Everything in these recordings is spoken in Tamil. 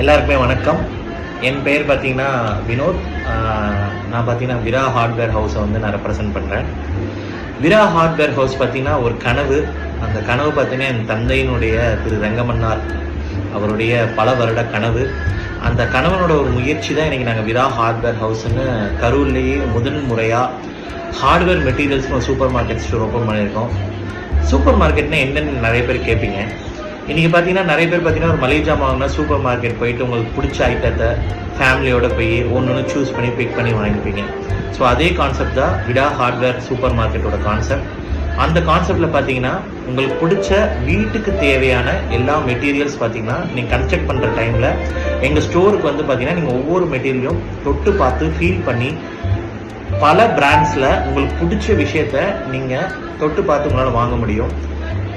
எல்லாருக்குமே வணக்கம். என் பெயர் பார்த்தீங்கன்னா வினோத். நான் பார்த்தீங்கன்னா விரா ஹார்ட்வேர் ஹவுஸை வந்து நான் ரெப்ரசன்ட் பண்ணுறேன் விரா ஹார்ட்வேர் ஹவுஸ் பார்த்தீங்கன்னா ஒரு கனவு. அந்த கனவு பார்த்தீங்கன்னா என் தந்தையினுடைய திரு ரங்கமன்னார் அவருடைய பல வருட கனவு. அந்த கணவனோட ஒரு முயற்சி தான் இன்றைக்கி நாங்கள் விரா ஹார்ட்வேர் ஹவுஸ்னு கரூர்லேயே முதல் முறையாக ஹார்ட்வேர் மெட்டீரியல்ஸ்னு ஒரு சூப்பர் மார்க்கெட் ஸ்டோர் ஓப்பன் பண்ணியிருக்கோம். சூப்பர் மார்க்கெட்னா என்னென்னு நிறைய பேர் கேட்பீங்க இன்றைக்கி பார்த்தீங்கன்னா நிறைய பேர் பார்த்தீங்கன்னா ஒரு மளிகை ஜாமான் வாங்கினா சூப்பர் மார்க்கெட் போயிட்டு உங்களுக்கு பிடிச்ச ஐட்டத்தை ஃபேமிலியோட போய் ஒன்று ஒன்று சூஸ் பண்ணி பிக் பண்ணி வாங்கிப்பீங்க. ஸோ அதே கான்செப்ட் தான் விடா ஹார்ட்வேர் சூப்பர் மார்க்கெட்டோட கான்செப்ட் அந்த கான்செப்டில் பார்த்தீங்கன்னா உங்களுக்கு பிடிச்ச வீட்டுக்கு தேவையான எல்லா மெட்டீரியல்ஸ் பார்த்தீங்கன்னா நீங்கள் கன்ஸ்ட்ரக்ட் பண்ணுற டைமில் எங்கள் ஸ்டோருக்கு வந்து பார்த்தீங்கன்னா நீங்கள் ஒவ்வொரு மெட்டீரியலையும் தொட்டு பார்த்து ஃபீல் பண்ணி பல பிராண்ட்ஸில் உங்களுக்கு பிடிச்ச விஷயத்த நீங்கள் தொட்டு பார்த்து உங்களால் வாங்க முடியும்.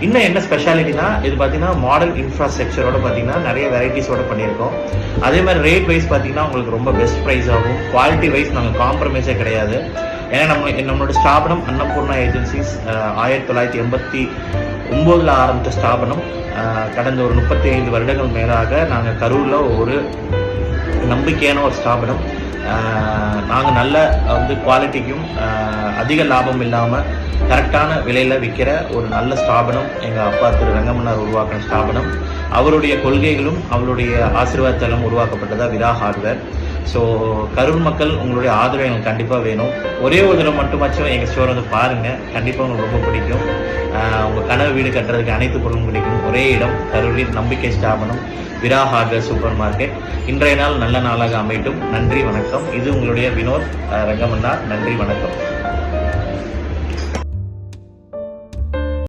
இன்னும் என்ன ஸ்பெஷாலிட்டினா இது பார்த்தீங்கன்னா மாடல் இன்ஃப்ராஸ்ட்ரக்சரோட பார்த்தீங்கன்னா நிறைய வெரைட்டிஸோட பண்ணியிருக்கோம். அதே மாதிரி ரேட் வைஸ் பார்த்தீங்கன்னா உங்களுக்கு ரொம்ப பெஸ்ட் ப்ரைஸ் ஆகும். குவாலிட்டி வைஸ் நாங்கள் காம்ப்ரமைஸே கிடையாது. ஏன்னா நம்ம நம்மளோட ஸ்தாபனம் அன்னபூர்ணா ஏஜென்சிஸ் ஆயிரத்தி தொள்ளாயிரத்தி எண்பத்தி ஒம்போதில் ஆரம்பித்த ஸ்தாபனம். கடந்த ஒரு முப்பத்தி ஐந்து வருடங்கள் மேலாக நாங்கள் கரூரில் ஒரு நம்பிக்கையான ஒரு ஸ்தாபனம். நாங்கள் நல்ல வந்து குவாலிட்டிக்கும் அதிக லாபம் இல்லாமல் கரெக்டான விலையில் விற்கிற ஒரு நல்ல ஸ்தாபனம் எங்கள் அப்பா திரு ரங்கமன்னார் உருவாக்கின ஸ்தாபனம். அவருடைய கொள்கைகளும் அவருடைய ஆசீர்வாதத்தாலும் உருவாக்கப்பட்டதாக விதா ஹார்ட்வேர் ஸோ கரூர் மக்கள் உங்களுடைய ஆதரவு எங்களுக்கு கண்டிப்பாக வேணும். ஒரே ஒரு தடவை மட்டுமாச்சும் எங்கள் ஸ்டோர் வந்து பாருங்கள் கண்டிப்பாக உங்களுக்கு ரொம்ப பிடிக்கும். உங்கள் கனவு வீடு கட்டுறதுக்கு அனைத்து பொருளும் கிடைக்கும். ஒரே இடம் கரூரில் நம்பிக்கை ஸ்தாபனம் விரா ஹார்ட்வேர் சூப்பர் மார்க்கெட். இன்றைய நாள் நல்ல நாளாக அமையட்டும். நன்றி வணக்கம். இது உங்களுடைய வினோத் ரங்கமன்னார். நன்றி வணக்கம்.